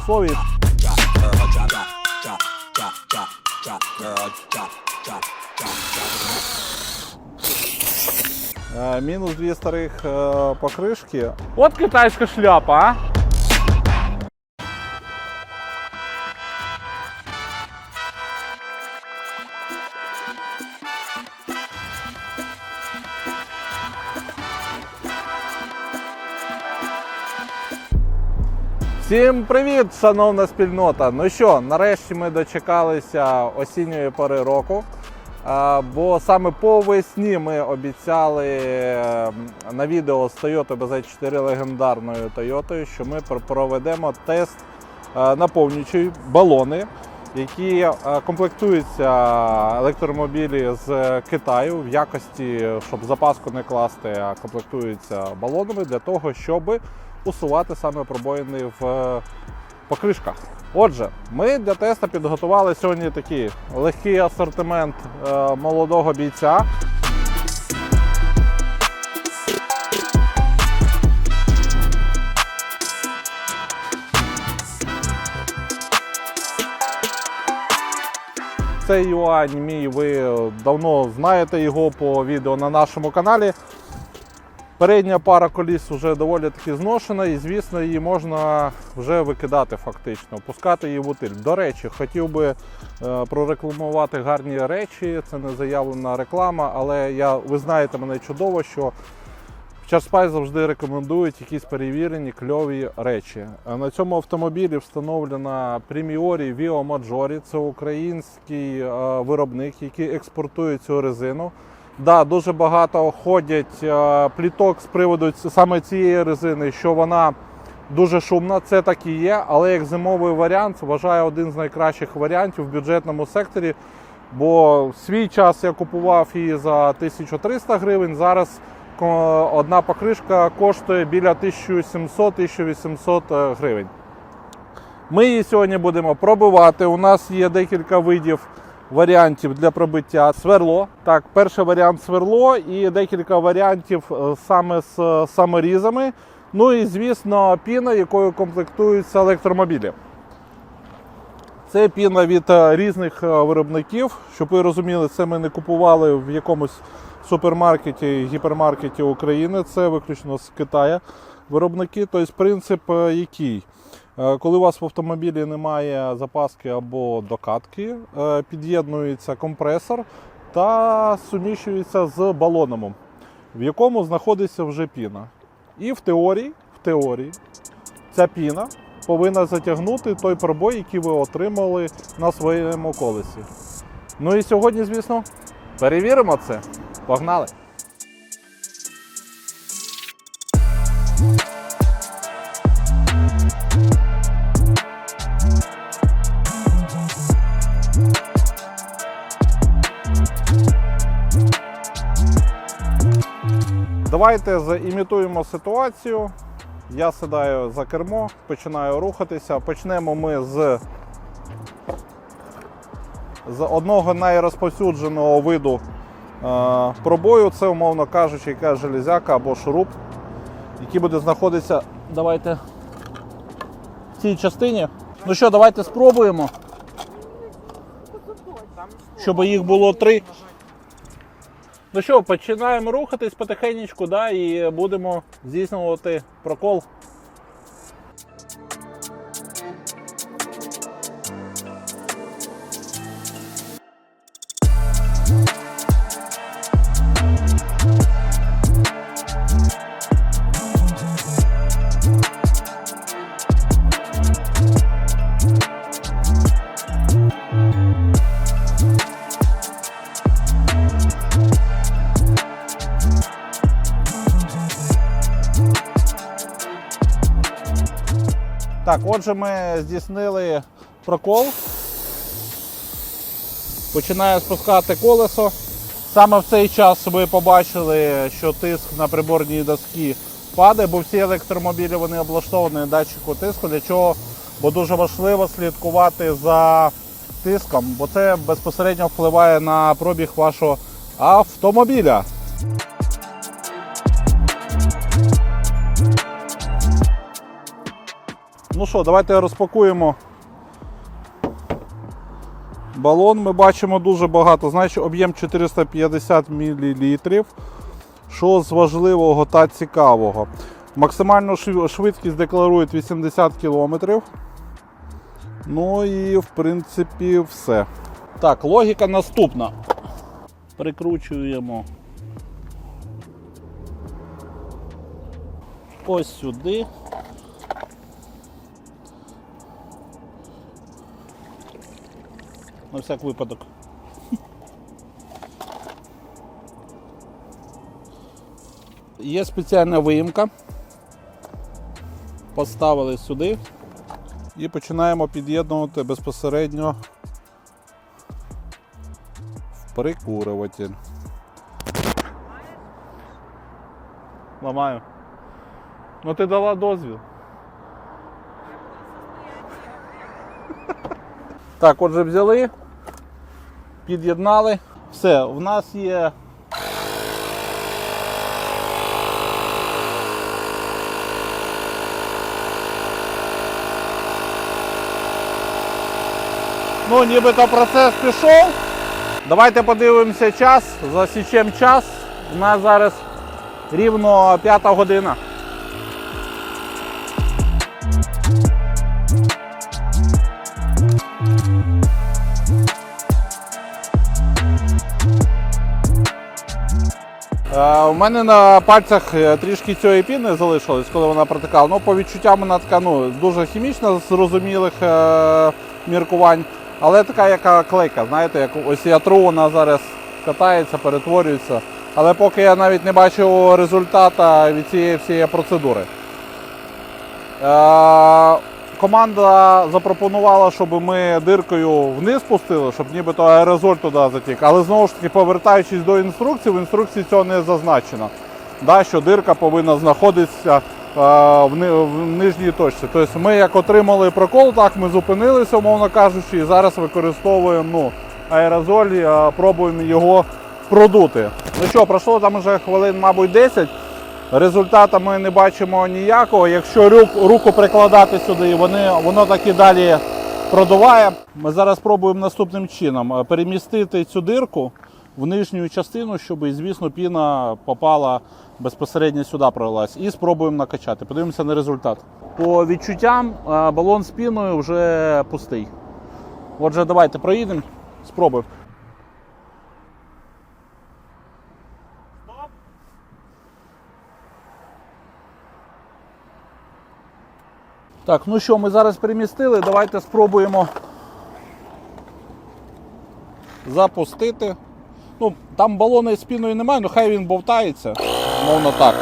слові. Е, Мінус дві старих е, покришки. От китайська шляпа, а? Всім привіт, шановна спільнота! Ну що, нарешті ми дочекалися осінньої пори року. Бо саме по весні ми обіцяли е, на відео з Toyota BZ4 легендарною Toyota, що ми проведемо тест е, наповнюючі балони, які е, комплектуються електромобілі з Китаю в якості, щоб запаску не класти, а комплектуються балонами для того, щоб усувати саме пробоїни в е, покришках. Отже, ми для теста підготували сьогодні такий легкий асортимент е, молодого бійця. Цей юань мій, ви давно знаєте його по відео на нашому каналі. Передня пара коліс вже доволі таки зношена, і звісно, її можна вже викидати фактично, пускати її в утиль. До речі, хотів би е, прорекламувати гарні речі. Це не заявлена реклама, але я, ви знаєте мене чудово, що в Charspy завжди рекомендують якісь перевірені кльові речі. Е, На цьому автомобілі встановлена Premiori Vio Maggiore. Це український е, виробник, який експортує цю резину. Да, дуже багато ходять е, пліток з приводу саме цієї резини, що вона дуже шумна. Це так і є, але як зимовий варіант, вважаю один з найкращих варіантів в бюджетному секторі. Бо в свій час я купував її за 1300 гривень. Зараз одна покришка коштує біля 1700-1800 е, гривень. Ми її сьогодні будемо пробивати. У нас є декілька видів варіантів для пробиття. Сверло. Так, перший варіант сверло і декілька варіантів е, саме з е, саморізами. Ну і звісно, піна, якою комплектуються електромобілі. Це піна від е, різних виробників. Щоб ви розуміли, це ми не купували в якомусь супермаркеті, гіпермаркеті України. Це виключно з Китаю виробники. Тобто принцип який? Е, Коли у вас в автомобілі немає запаски або докатки, е, під'єднується компресор та суміщується з балоном, в якому знаходиться вже піна. І в теорії, в теорії ця піна повинна затягнути той пробой, який ви отримали на своєму колесі. Ну і сьогодні, звісно, перевіримо це. Погнали! Давайте заімітуємо ситуацію. Я сідаю за кермо, починаю рухатися. Почнемо ми з, з одного найрозповсюдженого виду е, пробою. Це, умовно кажучи, якась железяка або шуруп, який буде знаходитися. Давайте в цій частині. Ну що, давайте спробуємо. Щоб їх було три. Ну що, починаємо рухатись потихеньку, да, і будемо здійснювати прокол. Отже, ми здійснили прокол. Починаю спускати колесо. Саме в цей час ви побачили, що тиск на приборній доскі падає, бо всі електромобілі вони облаштовані датчику тиску. Для чого? Бо дуже важливо слідкувати за тиском, бо це безпосередньо впливає на пробіг вашого автомобіля. Ну що, давайте розпакуємо балон. Ми бачимо дуже багато. Значить, об'єм 450 мл. Що з важливого та цікавого? Максимальну швидкість декларують 80 км. Ну і в принципі все. Так, логіка наступна. Прикручуємо ось сюди. На всяк випадок. Є спеціальна виїмка. Поставили сюди і починаємо під'єднувати безпосередньо в прикурюватель. Ламаю. Ну ти дала дозвіл. Так, отже, взяли, під'єднали. Все, в нас є. Ну, нібито процес пішов. Давайте подивимося час, засічемо час. У нас зараз рівно п'ята година. У мене на пальцях е, трішки цієї піни залишилось, коли вона протикала. Ну, по відчуттям вона така ну, дуже хімічна, з зрозумілих е, міркувань, але така яка клейка, знаєте, як ось я тру, вона зараз катається, перетворюється. Але поки я навіть не бачу результата від цієї всієї процедури. Е, команда запропонувала, щоб ми диркою вниз пустили, щоб нібито аерозоль туди затік. Але знову ж таки, повертаючись до інструкції, в інструкції цього не зазначено. Да, що дирка повинна знаходитися е, в, ни- в нижній точці. Тобто ми як отримали прокол, так ми зупинилися, умовно кажучи, і зараз використовуємо ну, аерозоль, е, пробуємо його продути. Ну що, пройшло там вже хвилин, мабуть, 10. Результата ми не бачимо ніякого. Якщо рук- руку прикладати сюди, вони, воно так і далі продуває. Ми зараз спробуємо наступним чином е, перемістити цю дирку в нижню частину, щоб, звісно, піна попала безпосередньо сюди пролилась. І спробуємо накачати. Подивимося на результат. По відчуттям е, балон з піною вже пустий. Отже, давайте проїдемо, спробуємо. Так, ну що, ми зараз перемістили, давайте спробуємо запустити. Ну, там балони з піною немає, ну хай він бовтається, мовно так.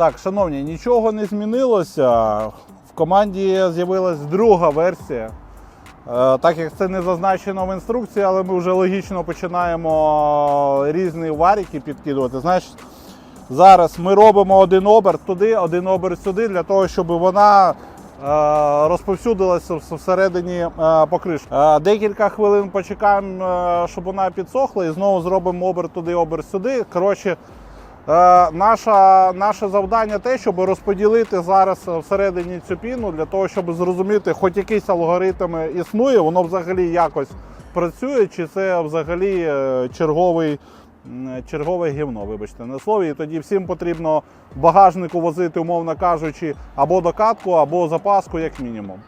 Так, шановні, нічого не змінилося. В команді з'явилась друга версія. Е, Так як це не зазначено в інструкції, але ми вже логічно починаємо різні варіки підкидувати. Значить, зараз ми робимо один оберт туди, один оберт сюди, для того, щоб вона е, розповсюдилася всередині е, покришки. Декілька хвилин почекаємо, щоб вона підсохла, і знову зробимо оберт туди, оберт сюди. Коротше, наша, наше завдання те, щоб розподілити зараз всередині цю піну для того, щоб зрозуміти, хоч якийсь алгоритм існує, воно взагалі якось працює, чи це взагалі е, черговий, чергове гівно, вибачте, на слові. І тоді всім потрібно багажнику возити, умовно кажучи, або докатку, або запаску, як мінімум.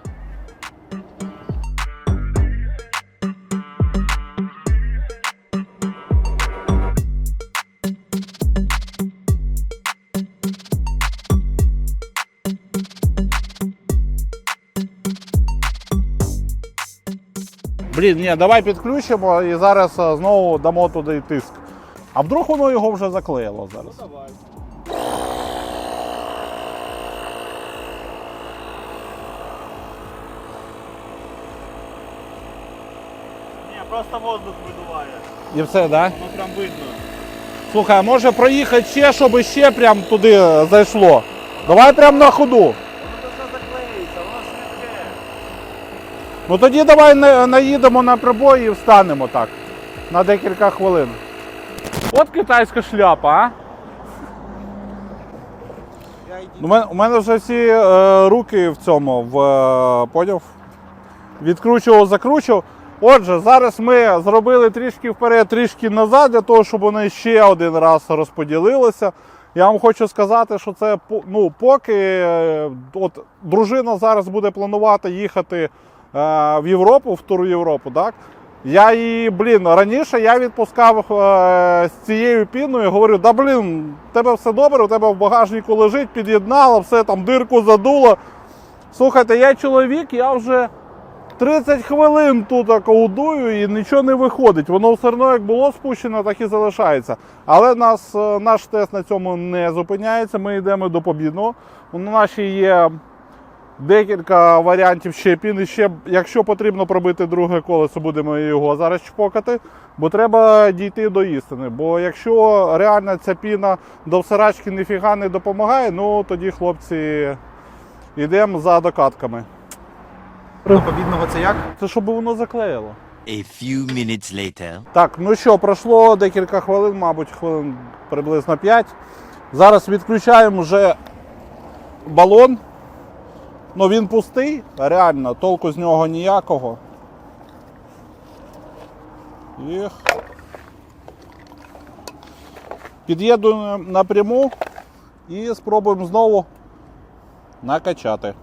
Блін, ні, давай підключимо і зараз е, знову дамо туди тиск. А вдруг воно його вже заклеїло зараз? Давай. Ні, просто воздух видуває. І все, так? Да? Воно прям видно. Слухай, а може проїхати ще, щоб ще прям туди е, зайшло. Давай прям на ходу. Воно все заклеїться, воно швидке. Ну тоді давай на- наїдемо на прибой і встанемо так. На декілька хвилин. От китайська шляпа, а? У мене, у мене вже всі е, руки в цьому, в, е, поняв? Відкручував, закручував. Отже, зараз ми зробили трішки вперед, трішки назад, для того, щоб вони ще один раз розподілилися. Я вам хочу сказати, що це ну, поки е, от, дружина зараз буде планувати їхати в Європу, в тур Європу, так? Я її, блін, раніше я відпускав е, з цією піною, говорю, да блін, тебе все добре, у тебе в багажнику лежить, під'єднала, все там дирку задуло. Слухайте, я чоловік, я вже 30 хвилин тут колдую і нічого не виходить. Воно все одно як було спущено, так і залишається. Але нас, е, наш тест на цьому не зупиняється. Ми йдемо до побідного. У нашій є декілька варіантів ще піни. Ще, якщо потрібно пробити друге колесо, будемо його зараз чпокати. Бо треба дійти до істини. Бо якщо реально ця піна до всирачки ніфіга не допомагає, ну тоді хлопці йдемо за докатками. До побідного це як? Це щоб воно заклеїло. A few minutes later. Так, ну що, пройшло декілька хвилин, мабуть, хвилин приблизно 5. Зараз відключаємо вже балон. Ну він пустий, реально, толку з нього ніякого. Їх. Під'єднуємо напряму і спробуємо знову накачати.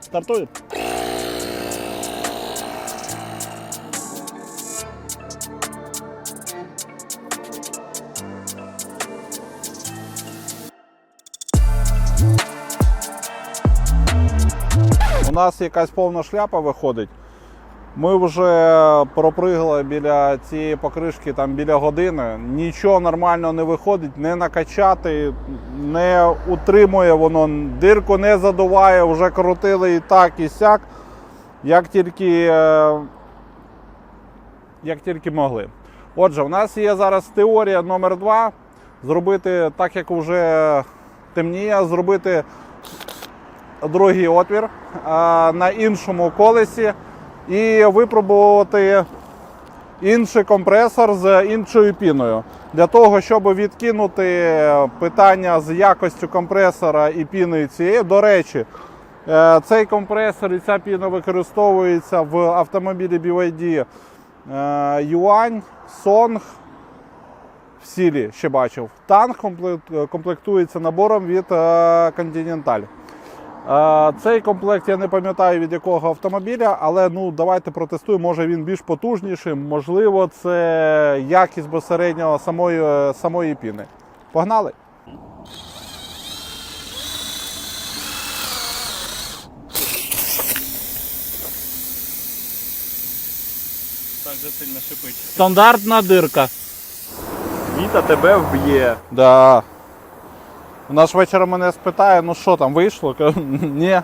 Стартує. Нас якась повна шляпа виходить. Ми вже пропригли біля цієї покришки там біля години. Нічого нормально не виходить, не накачати, не утримує воно, дирку не задуває, вже крутили і так, і сяк. Як тільки, е, як тільки могли. Отже, у нас є зараз теорія номер два. Зробити так, як вже темніє, зробити другий отвір е, на іншому колесі і випробувати інший компресор з іншою піною. Для того, щоб відкинути питання з якостю компресора і піни цієї. До речі, е, цей компресор і ця піна використовується в автомобілі BYD е, Юань, Song, в сілі ще бачив. Танк комплектується набором від е, Continental. Цей комплект я не пам'ятаю від якого автомобіля, але ну давайте протестуємо. Може він більш потужніший, можливо, це якість безпосередньо самої, самої піни. Погнали! Так же сильно шипить. Стандартна дирка. Віта тебе вб'є. Да. Вона ж вечором мене спитає, ну що там вийшло? Кажу, Ні.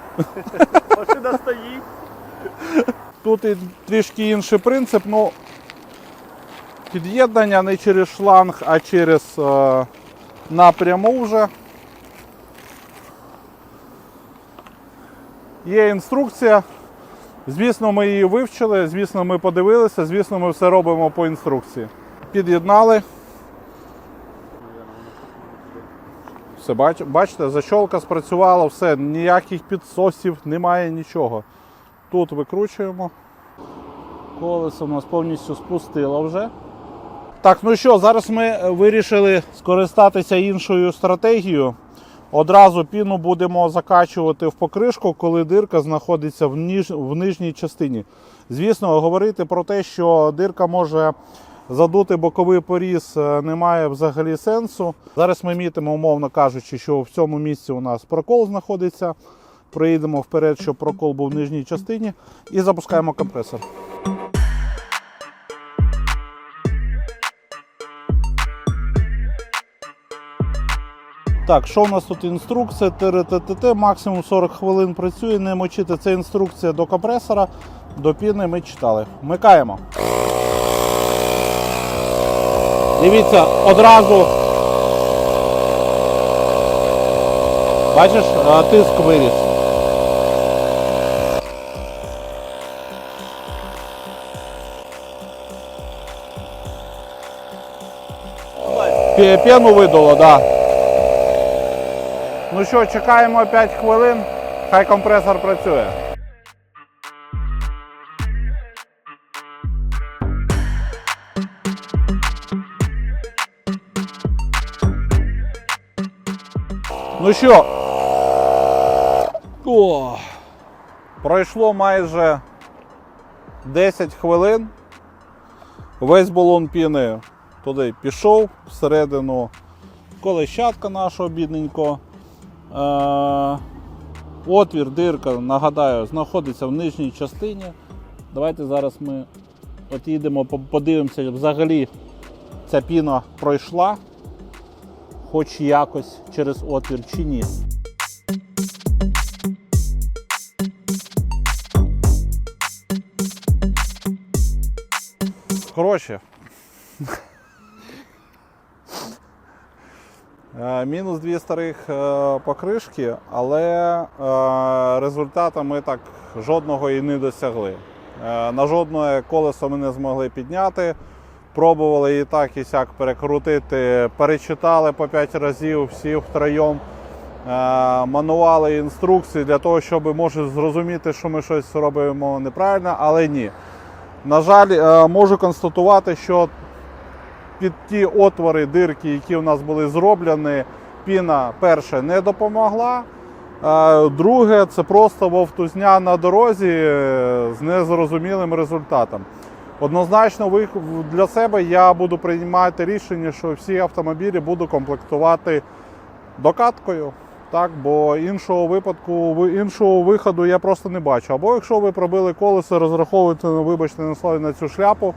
Машина стоїть. Тут і трішки інший принцип, ну під'єднання не через шланг, а через е, напряму вже. Є інструкція. Звісно, ми її вивчили, звісно, ми подивилися, звісно, ми все робимо по інструкції. Під'єднали. Все, бач, бачите, защолка спрацювала, все, ніяких підсосів, немає нічого. Тут викручуємо. Колесо у нас повністю спустило вже. Так, ну що, зараз ми вирішили скористатися іншою стратегією. Одразу піну будемо закачувати в покришку, коли дирка знаходиться в, ніж... в нижній частині. Звісно, говорити про те, що дирка може задути боковий поріз, е, немає взагалі сенсу. Зараз ми мітимо, умовно кажучи, що в цьому місці у нас прокол знаходиться. Проїдемо вперед, щоб прокол був в нижній частині, і запускаємо компресор. Так, що у нас тут інструкція? ТРТТ, максимум 40 хвилин працює, не мочити. Це інструкція до компресора, до піни ми читали. Вмикаємо. Дивіться, одразу. Бачиш, тиск виріс. Пену видало, так. Да. Ну що, чекаємо 5 хвилин, хай компресор працює. Ну що? О, пройшло майже 10 хвилин. Весь балон піни туди пішов всередину колещатка нашого бідненького. Е, отвір, дирка, нагадаю, знаходиться в нижній частині. Давайте зараз ми от їдемо, по- подивимося, взагалі ця піна пройшла, хоч якось через отвір чи ні. Коротше, Е, Мінус дві старих е, покришки, але е, результату ми так жодного і не досягли. На жодне колесо ми не змогли підняти. Пробували і так, і сяк перекрутити, перечитали по 5 разів всі втроєм. Е, Манували інструкції для того, щоб може зрозуміти, що ми щось робимо неправильно, але ні. На жаль, е, можу констатувати, що під ті отвори, дирки, які у нас були зроблені, піна перше не допомогла. Друге, це просто вовтузня на дорозі е, з незрозумілим результатом. Однозначно, для себе я буду приймати рішення, що всі автомобілі буду комплектувати докаткою. Так, бо іншого випадку, іншого виходу я просто не бачу. Або якщо ви пробили колесо, розраховуєте, ну, вибачте на слові на цю шляпу,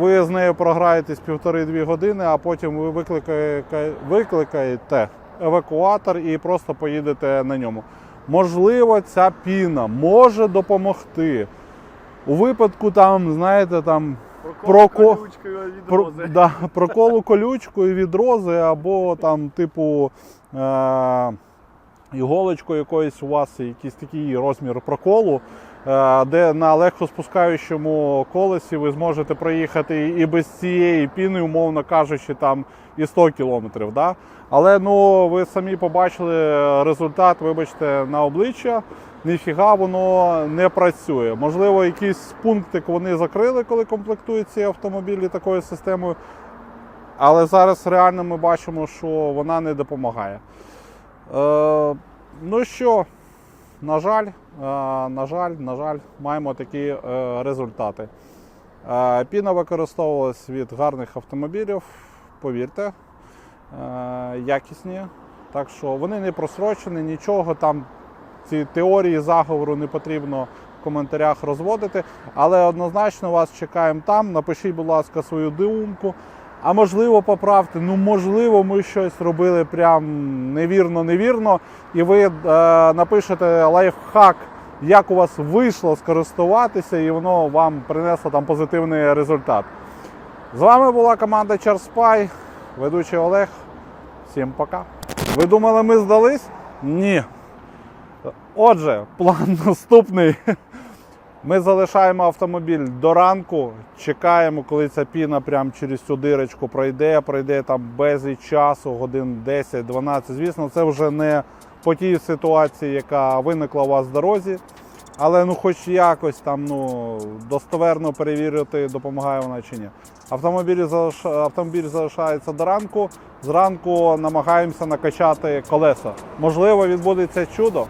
Ви з нею програєтесь півтори-дві години, а потім ви викликаєте, викликаєте евакуатор і просто поїдете на ньому. Можливо, ця піна може допомогти. У випадку там, знаєте, там Проко- колючкою про, да, проколу колючкою від рози, або там, типу, е, іголочкою якоюсь у вас якийсь такий розмір проколу, е, де на легкоспускаючому колесі ви зможете проїхати і без цієї піни, умовно кажучи, там і 100 кілометрів. Да? Але ну, ви самі побачили результат, вибачте, на обличчя. Ніфіга воно не працює. Можливо, якийсь пунктик вони закрили, коли комплектують ці автомобілі такою системою. Але зараз реально ми бачимо, що вона не допомагає. Е, ну що, на жаль, е, на жаль, на жаль, маємо такі е, результати. Е, піна використовувалась від гарних автомобілів, повірте, е, якісні. Так що вони не просрочені, нічого там, ці теорії заговору не потрібно в коментарях розводити. Але однозначно вас чекаємо там. Напишіть, будь ласка, свою думку. А можливо, поправте, ну можливо, ми щось робили прям невірно-невірно, і ви е, напишете лайфхак, як у вас вийшло скористуватися, і воно вам принесло там позитивний результат. З вами була команда Charspy, ведучий Олег. Всім пока. Ви думали, ми здались? Ні. Отже, план наступний. Ми залишаємо автомобіль до ранку, чекаємо, коли ця піна прямо через цю дирочку пройде, пройде там безліч часу, годин 10-12. Звісно, це вже не по тій ситуації, яка виникла у вас в дорозі. Але ну хоч якось там ну, достоверно перевірити, допомагає вона чи ні. Автомобіль, залиш... Автомобіль залишається до ранку. Зранку намагаємося накачати колеса. Можливо, відбудеться чудо.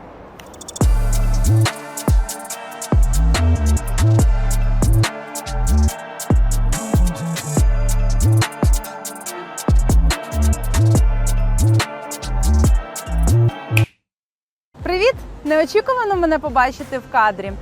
Неочікувано мене побачити в кадрі.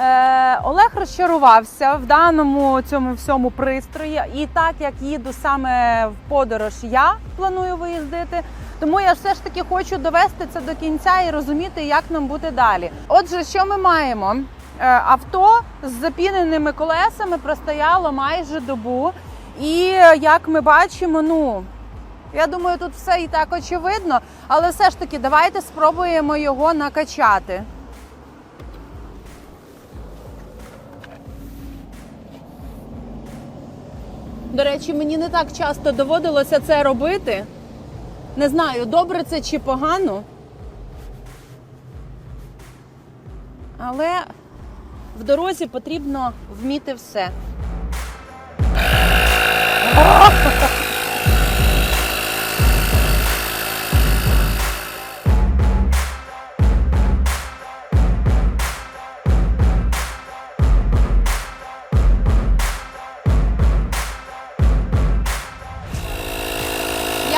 Е, Олег розчарувався в даному цьому всьому пристрої. І так як їду саме в подорож, я планую виїздити, Тому я все ж таки хочу довести це до кінця і розуміти, як нам бути далі. Отже, що ми маємо? Е, Авто з запіненими колесами простояло майже добу. І як ми бачимо, ну я думаю, тут все і так очевидно, але все ж таки давайте спробуємо його накачати. До речі, мені не так часто доводилося це робити. Не знаю, добре це чи погано. Але в дорозі потрібно вміти все.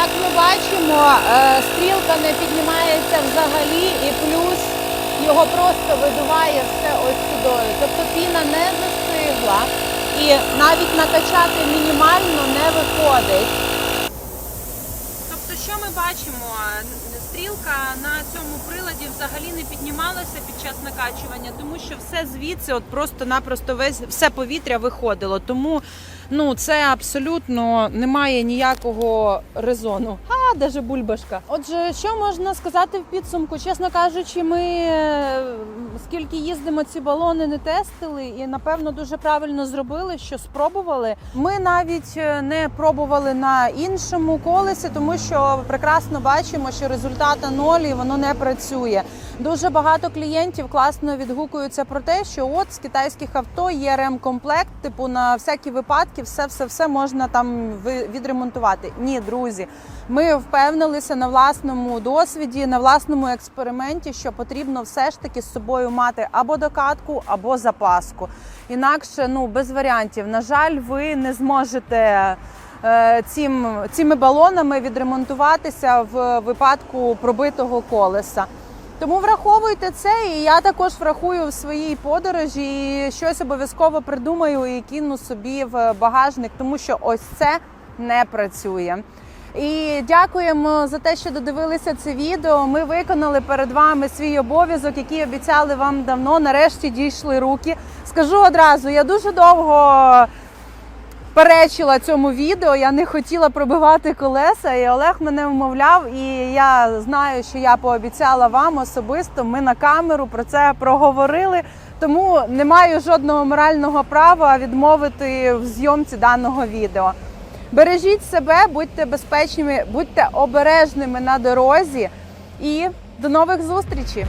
Як ми бачимо, е, стрілка не піднімається взагалі, і плюс його просто видуває все ось сюди. Тобто піна не застигла, і навіть накачати мінімально не виходить. Тобто, що ми бачимо? Стрілка на цьому приладі взагалі не піднімалася під час накачування, тому що все звідси, от просто-напросто весь все повітря виходило. Тому ну це абсолютно немає ніякого резону. А, даже бульбашка. Отже, що можна сказати в підсумку? Чесно кажучи, ми е, скільки їздимо, ці балони не тестили, і напевно дуже правильно зробили, що спробували. Ми навіть е, не пробували на іншому колесі, тому що прекрасно бачимо, що результата ноль і воно не працює. Дуже багато клієнтів класно відгукуються про те, що от з китайських авто є ремкомплект, типу на всякі випадки, все, все, все можна там відремонтувати. Ні, друзі, ми впевнилися на власному досвіді, на власному експерименті, що потрібно все ж таки з собою мати або докатку, або запаску. Інакше ну без варіантів. На жаль, ви не зможете. е, Цим, цими балонами відремонтуватися в випадку пробитого колеса. Тому враховуйте це, і я також врахую в своїй подорожі і щось обов'язково придумаю і кину собі в багажник, тому що ось це не працює. І дякуємо за те, що додивилися це відео. Ми виконали перед вами свій обов'язок, який обіцяли вам давно. Нарешті дійшли руки. Скажу одразу, я дуже довго перечила цьому відео. Я не хотіла пробивати колеса, і Олег мене вмовляв. І я знаю, що я пообіцяла вам особисто. Ми на камеру про це проговорили. Тому не маю жодного морального права відмовити в зйомці даного відео. Бережіть себе, будьте безпечними, будьте обережними на дорозі і до нових зустрічей!